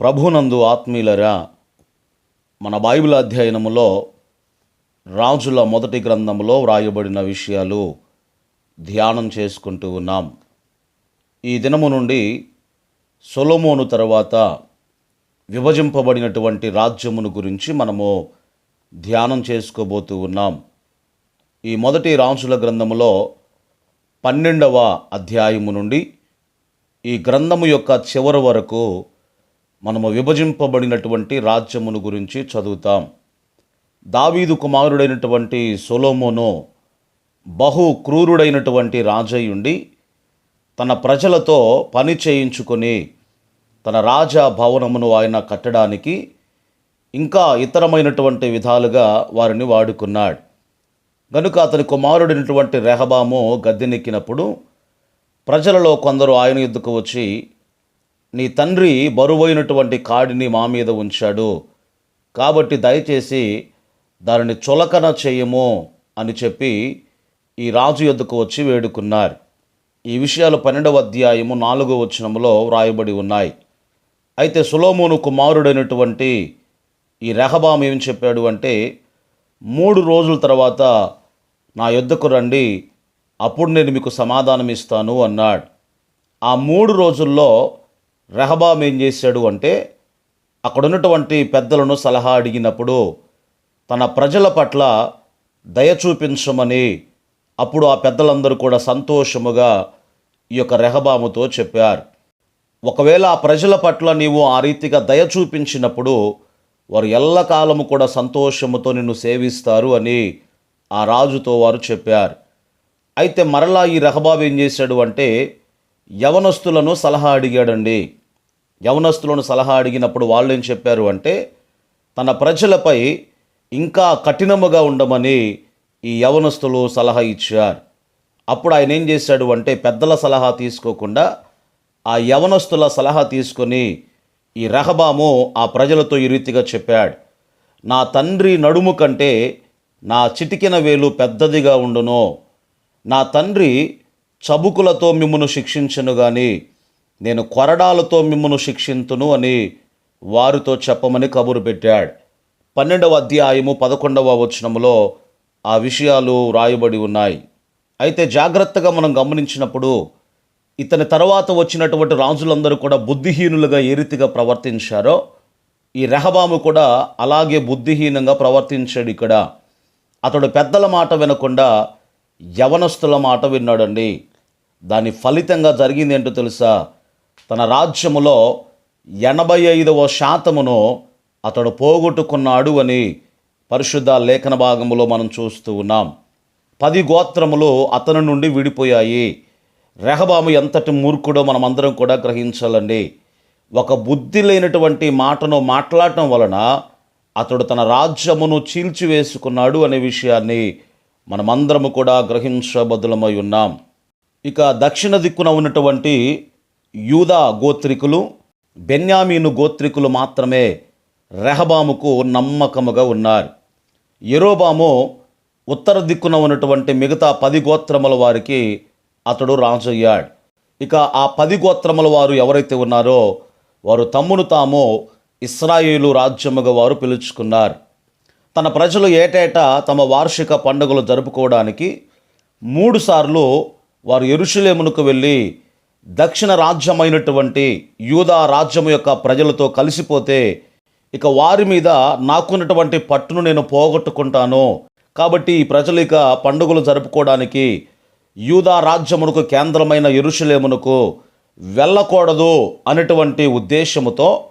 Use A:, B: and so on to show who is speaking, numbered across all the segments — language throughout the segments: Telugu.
A: ప్రభునందు ఆత్మీయులరా మన బైబిల్ అధ్యయనములో రాజుల మొదటి గ్రంథములో వ్రాయబడిన విషయాలు ధ్యానం చేసుకుంటూ ఉన్నాం. ఈ దినము నుండి సొలోమోను తర్వాత విభజింపబడినటువంటి రాజ్యమును గురించి మనము ధ్యానం చేసుకోబోతూ ఉన్నాం. ఈ మొదటి రాజుల గ్రంథములో పన్నెండవ అధ్యాయము నుండి ఈ గ్రంథము యొక్క చివరి వరకు మనము విభజింపబడినటువంటి రాజ్యమును గురించి చదువుతాం. దావీదు కుమారుడైనటువంటి సొలోమోను బహు క్రూరుడైనటువంటి రాజయ్యుండి తన ప్రజలతో పని చేయించుకొని తన రాజా భవనమును ఆయన కట్టడానికి ఇంకా ఇతరమైనటువంటి విధాలుగా వారిని వాడుకున్నాడు. గనుక అతని కుమారుడైనటువంటి రెహబాము గద్దెనెక్కినప్పుడు ప్రజలలో కొందరు ఆయన యుద్ధకు వచ్చి నీ తండ్రి బరువైనటువంటి కాడిని మా మీద ఉంచాడు. కాబట్టి దయచేసి దానిని చులకన చేయము అని చెప్పి ఈ రాజు యొద్దకు వచ్చి వేడుకున్నారు. ఈ విషయాలు పన్నెండవ అధ్యాయము నాలుగో వచనములో వ్రాయబడి ఉన్నాయి. అయితే సులోమోను కుమారుడైనటువంటి ఈ రెహబాం ఏం చెప్పాడు అంటే మూడు రోజుల తర్వాత నా యొద్దకు రండి అప్పుడు నేను మీకు సమాధానం ఇస్తాను అన్నాడు. ఆ మూడు రోజుల్లో రెహబాం ఏం చేశాడు అంటే అక్కడ ఉన్నటువంటి పెద్దలను సలహా అడిగినప్పుడు తన ప్రజల పట్ల దయ చూపించమని అప్పుడు ఆ పెద్దలందరూ కూడా సంతోషముగా ఈ యొక్క రెహబాముతో చెప్పారు. ఒకవేళ ఆ ప్రజల పట్ల నీవు ఆ రీతిగా దయ చూపించినప్పుడు వారు ఎల్లకాలము కూడా సంతోషముతో నిన్ను సేవిస్తారు అని ఆ రాజుతో వారు చెప్పారు. అయితే మరలా ఈ రెహబాబు ఏం చేశాడు అంటే యవనస్తులను సలహా అడిగాడండి. యవనస్తులను సలహా అడిగినప్పుడు వాళ్ళు ఏం చెప్పారు అంటే తన ప్రజలపై ఇంకా కఠినముగా ఉండమని ఈ యవనస్తులు సలహా ఇచ్చారు. అప్పుడు ఆయన ఏం చేశాడు అంటే పెద్దల సలహా తీసుకోకుండా ఆ యవనస్తుల సలహా తీసుకొని ఈ రహబాము ఆ ప్రజలతో ఈ రీతిగా చెప్పాడు. నా తండ్రి నడుము కంటే నా చిటికిన వేలు పెద్దదిగా ఉండును. నా తండ్రి చబుకులతో మిమ్మును శిక్షించను గాని నేను కొరడాలతో మిమ్మును శిక్షింతును అని వారితో చెప్పమని కబురు పెట్టాడు. పన్నెండవ అధ్యాయము పదకొండవ వచనములో ఆ విషయాలు రాయబడి ఉన్నాయి. అయితే జాగ్రత్తగా మనం గమనించినప్పుడు ఇతని తర్వాత వచ్చినటువంటి రాజులందరూ కూడా బుద్ధిహీనులుగా ఏ రీతిగా ప్రవర్తించారో ఈ రెహబాము కూడా అలాగే బుద్ధిహీనంగా ప్రవర్తించాడు ఇక్కడ. అతడు పెద్దల మాట వినకుండా యవనస్తుల మాట విన్నాడండి. దాని ఫలితంగా జరిగింది ఏంటో తెలుసా? తన రాజ్యములో ఎనభై ఐదవ శాతమును అతడు పోగొట్టుకున్నాడు అని పరిశుద్ధ లేఖన భాగములో మనం చూస్తూ ఉన్నాం. పది గోత్రములు అతని నుండి విడిపోయాయి. రెహబాము ఎంతటి మూర్ఖుడో మనమందరం కూడా గ్రహించాలండి. ఒక బుద్ధి లేనటువంటి మాటను మాట్లాడటం వలన అతడు తన రాజ్యమును చీల్చివేసుకున్నాడు అనే విషయాన్ని మనమందరము కూడా గ్రహించబదులమై ఉన్నాం. ఇక దక్షిణ దిక్కున ఉన్నటువంటి యూదా గోత్రికులు బెన్యామీను గోత్రికులు మాత్రమే రెహబాముకు నమ్మకముగా ఉన్నారు. ఎరోబాము ఉత్తర దిక్కున ఉన్నటువంటి మిగతా పది గోత్రముల వారికి అతడు రాజు అయ్యాడు. ఇక ఆ పది గోత్రముల వారు ఎవరైతే ఉన్నారో వారు తమ్మును తాము ఇస్రాయేలు రాజ్యముగా వారు పిలుచుకున్నారు. తన ప్రజలు ఏటేటా తమ వార్షిక పండుగలు జరుపుకోవడానికి మూడుసార్లు వారు ఎరుషులేమునకు వెళ్ళి దక్షిణ రాజ్యమైనటువంటి యూదా రాజ్యము యొక్క ప్రజలతో కలిసిపోతే ఇక వారి మీద నాకున్నటువంటి పట్టును నేను పోగొట్టుకుంటాను. కాబట్టి ఈ ప్రజలు ఇక పండుగలు జరుపుకోవడానికి యూదా రాజ్యమునకు కేంద్రమైన ఎరుషులేమునకు వెళ్ళకూడదు అనేటువంటి ఉద్దేశముతో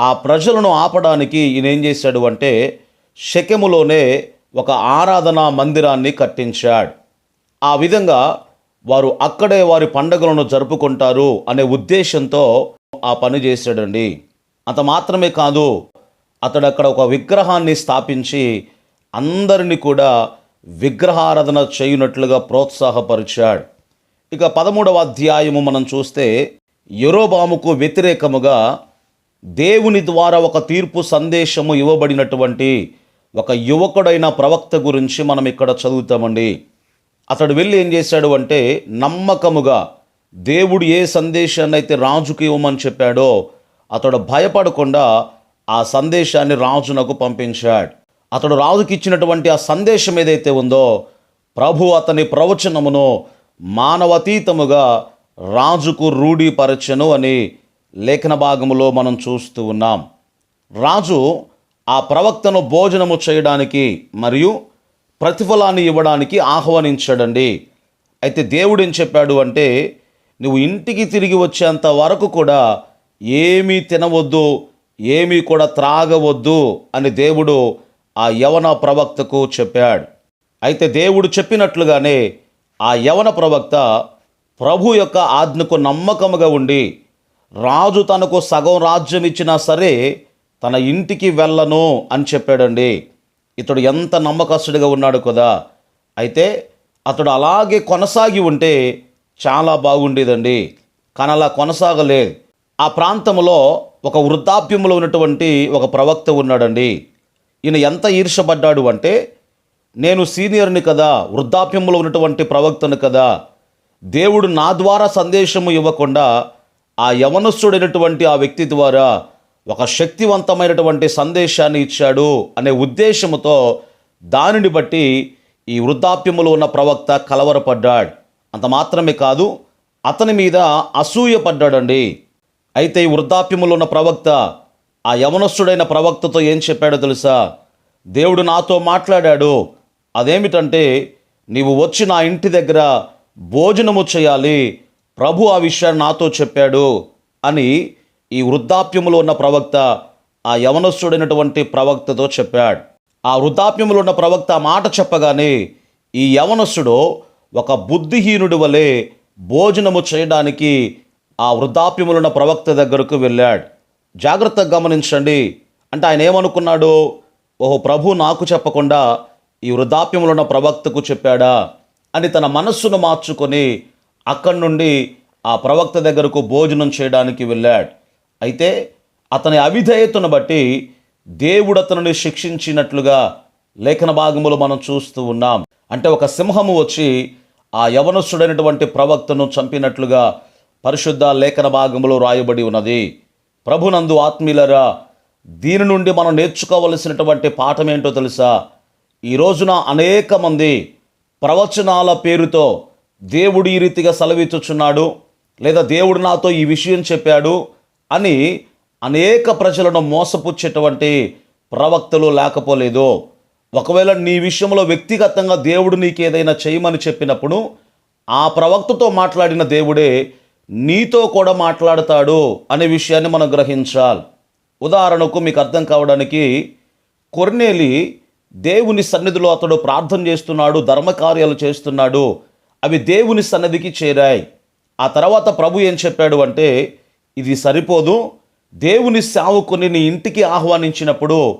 A: ఆ ప్రజలను ఆపడానికి ఈయన ఏం చేశాడు అంటే శకెములోనే ఒక ఆరాధనా మందిరాన్ని కట్టించాడు. ఆ విధంగా వారు అక్కడే వారి పండుగలను జరుపుకుంటారు అనే ఉద్దేశంతో ఆ పని చేశాడండి. అంత మాత్రమే కాదు అతడు అక్కడ ఒక విగ్రహాన్ని స్థాపించి అందరినీ కూడా విగ్రహారాధన చేయునట్లుగా ప్రోత్సాహపరిచాడు. ఇక పదమూడవ అధ్యాయము మనం చూస్తే యెరోబాముకు వ్యతిరేకముగా దేవుని ద్వారా ఒక తీర్పు సందేశము ఇవ్వబడినటువంటి ఒక యువకుడైన ప్రవక్త గురించి మనం ఇక్కడ చదువుతామండి. అతడు వెళ్ళి ఏం చేశాడు అంటే నమ్మకముగా దేవుడు ఏ సందేశాన్ని అయితే రాజుకి ఇవ్వమని చెప్పాడో అతడు భయపడకుండా ఆ సందేశాన్ని రాజునకు పంపించాడు. అతడు రాజుకి ఇచ్చినటువంటి ఆ సందేశం ఏదైతే ఉందో ప్రభు అతని ప్రవచనమును మానవతీతముగా రాజుకు రూఢీపరచను అని లేఖన భాగములో మనం చూస్తూ ఉన్నాం. రాజు ఆ ప్రవక్తను భోజనము చేయడానికి మరియు ప్రతిఫలాన్ని ఇవ్వడానికి ఆహ్వానించాడండి. అయితే దేవుడు ఏం చెప్పాడు అంటే నువ్వు ఇంటికి తిరిగి వచ్చేంత వరకు కూడా ఏమీ తినవద్దు ఏమీ కూడా త్రాగవద్దు అని దేవుడు ఆ యవన ప్రవక్తకు చెప్పాడు. అయితే దేవుడు చెప్పినట్లుగానే ఆ యవన ప్రవక్త ప్రభు యొక్క ఆజ్ఞకు నమ్మకముగా ఉండి రాజు తనకు సగం రాజ్యం ఇచ్చినా సరే తన ఇంటికి వెళ్ళను అని చెప్పాడండి. ఇతడు ఎంత నమ్మకస్తుడిగా ఉన్నాడు కదా. అయితే అతడు అలాగే కొనసాగి ఉంటే చాలా బాగుండేదండి. కానీ అలా కొనసాగలేదు. ఆ ప్రాంతంలో ఒక వృద్ధాప్యంలో ఉన్నటువంటి ఒక ప్రవక్త ఉన్నాడండి. ఈయన ఎంత ఈర్షపడ్డాడు అంటే నేను సీనియర్ని కదా వృద్ధాప్యంలో ఉన్నటువంటి ప్రవక్తను కదా. దేవుడు నా ద్వారా సందేశము ఇవ్వకుండా ఆ యవనస్తుడైనటువంటి ఆ వ్యక్తి ద్వారా ఒక శక్తివంతమైనటువంటి సందేశాన్ని ఇచ్చాడు అనే ఉద్దేశముతో దానిని బట్టి ఈ వృద్ధాప్యములో ఉన్న ప్రవక్త కలవరపడ్డాడు. అంత మాత్రమే కాదు అతని మీద అసూయపడ్డాడండి. అయితే ఈ వృద్ధాప్యములో ఉన్న ప్రవక్త ఆ యవనస్తుడైన ప్రవక్తతో ఏం చెప్పాడో తెలుసా? దేవుడు నాతో మాట్లాడాడు. అదేమిటంటే నీవు వచ్చి నా ఇంటి దగ్గర భోజనము చేయాలి ప్రభు ఆ విషయాన్ని నాతో చెప్పాడు అని ఈ వృద్ధాప్యములో ఉన్న ప్రవక్త ఆ యవనస్తుడైనటువంటి ప్రవక్తతో చెప్పాడు. ఆ వృద్ధాప్యములో ఉన్న ప్రవక్త మాట చెప్పగానే ఈ యవనస్తుడు ఒక బుద్ధిహీనుడి వలె భోజనము చేయడానికి ఆ వృద్ధాప్యములో ఉన్న ప్రవక్త దగ్గరకు వెళ్ళాడు. జాగ్రత్తగా గమనించండి. అంటే ఆయన ఏమనుకున్నాడు? ఓహో ప్రభు నాకు చెప్పకుండా ఈ వృద్ధాప్యంలో ఉన్న ప్రవక్తకు చెప్పాడా? అని తన మనస్సును మార్చుకొని అక్కడి నుండి ఆ ప్రవక్త దగ్గరకు భోజనం చేయడానికి వెళ్ళాడు. అయితే అతని అవిధేయతను బట్టి దేవుడు అతనిని శిక్షించినట్లుగా లేఖన భాగములు మనం చూస్తూ ఉన్నాం. అంటే ఒక సింహము వచ్చి ఆ యవనస్తుడైనటువంటి ప్రవక్తను చంపినట్లుగా పరిశుద్ధ లేఖన భాగంలో రాయబడి ఉన్నది. ప్రభునందు ఆత్మీయులరా దీని నుండి మనం నేర్చుకోవలసినటువంటి పాఠం ఏంటో తెలుసా? ఈ రోజున అనేక మంది ప్రవచనాల పేరుతో దేవుడు ఈ రీతిగా సెలవిచ్చుచున్నాడు లేదా దేవుడు నాతో ఈ విషయం చెప్పాడు అని అనేక ప్రజలను మోసపుచ్చేటువంటి ప్రవక్తలు లేకపోలేదు. ఒకవేళ నీ విషయంలో వ్యక్తిగతంగా దేవుడు నీకు ఏదైనా చేయమని చెప్పినప్పుడు ఆ ప్రవక్తతో మాట్లాడిన దేవుడే నీతో కూడా మాట్లాడతాడు అనే విషయాన్ని మనం గ్రహించాలి. ఉదాహరణకు మీకు అర్థం కావడానికి కొర్నేలి దేవుని సన్నిధిలో అతడు ప్రార్థన చేస్తున్నాడు ధర్మకార్యాలు చేస్తున్నాడు అవి దేవుని సన్నిధికి చేరాయి. ఆ తర్వాత ప్రభు ఏం చెప్పాడు అంటే ఇది సరిపోదు. దేవుని సేవకుని నీ ఇంటికి ఆహ్వానించినప్పుడు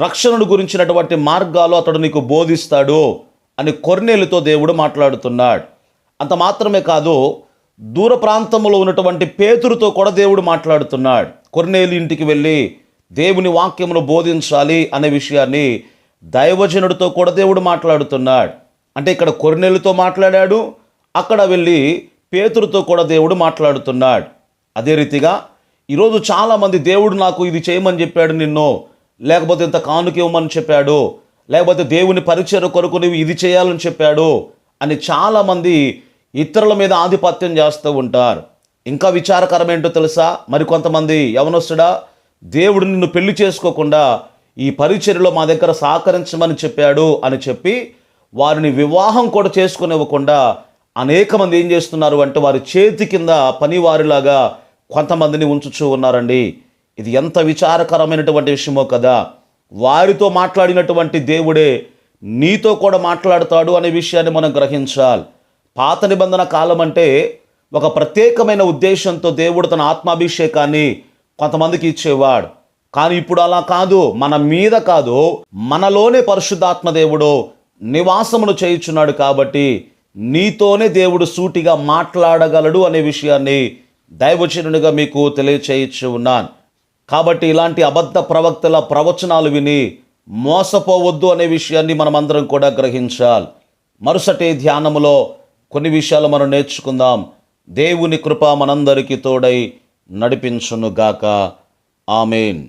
A: రక్షణను గురించినటువంటి మార్గాలు అతడు నీకు బోధిస్తాడు అని కొర్నేలుతో దేవుడు మాట్లాడుతున్నాడు. అంత మాత్రమే కాదు దూర ప్రాంతంలో ఉన్నటువంటి పేతురుతో కూడా దేవుడు మాట్లాడుతున్నాడు. కొర్నేలు ఇంటికి వెళ్ళి దేవుని వాక్యమును బోధించాలి అనే విషయాన్ని దైవజనుడితో కూడా దేవుడు మాట్లాడుతున్నాడు. అంటే ఇక్కడ కొర్నేలుతో మాట్లాడాడు అక్కడ వెళ్ళి పేతురుతో కూడా దేవుడు మాట్లాడుతున్నాడు. అదే రీతిగా ఈరోజు చాలామంది దేవుడు నాకు ఇది చేయమని చెప్పాడు నిన్ను లేకపోతే ఇంత కానుక ఇవ్వమని చెప్పాడు లేకపోతే దేవుని పరిచయ కొరకు నువ్వు ఇది చేయాలని చెప్పాడు అని చాలామంది ఇతరుల మీద ఆధిపత్యం చేస్తూ ఉంటారు. ఇంకా విచారకరం ఏంటో తెలుసా? మరికొంతమంది కొంతమంది దేవుడు నిన్ను పెళ్ళి చేసుకోకుండా ఈ పరిచర్యలో మా దగ్గర సహకరించమని చెప్పాడు అని చెప్పి వారిని వివాహం కూడా చేసుకునివ్వకుండా అనేక మంది ఏం చేస్తున్నారు అంటే వారి చేతి కింద పనివారిలాగా కొంతమందిని ఉంచుచూ ఉన్నారండి. ఇది ఎంత విచారకరమైనటువంటి విషయమో కదా. వారితో మాట్లాడినటువంటి దేవుడే నీతో కూడా మాట్లాడతాడు అనే విషయాన్ని మనం గ్రహించాలి. పాత నిబంధన కాలం అంటే ఒక ప్రత్యేకమైన ఉద్దేశంతో దేవుడు తన ఆత్మాభిషేకాన్ని కొంతమందికి ఇచ్చేవాడు. కానీ ఇప్పుడు అలా కాదు. మన మీద కాదు. మనలోనే పరిశుద్ధాత్మ దేవుడు నివాసమును చేయుచున్నాడు కాబట్టి నీతోనే దేవుడు సూటిగా మాట్లాడగలడు అనే విషయాన్ని దైవచనునిగా మీకు తెలియచేయచ్చు ఉన్నాను. కాబట్టి ఇలాంటి అబద్ధ ప్రవక్తల ప్రవచనాలు విని మోసపోవద్దు అనే విషయాన్ని మనమందరం కూడా గ్రహించాలి. మరుసటి ధ్యానములో కొన్ని విషయాలు మనం నేర్చుకుందాం. దేవుని కృప మనందరికీ తోడై నడిపించునుగాక. ఆమెన్.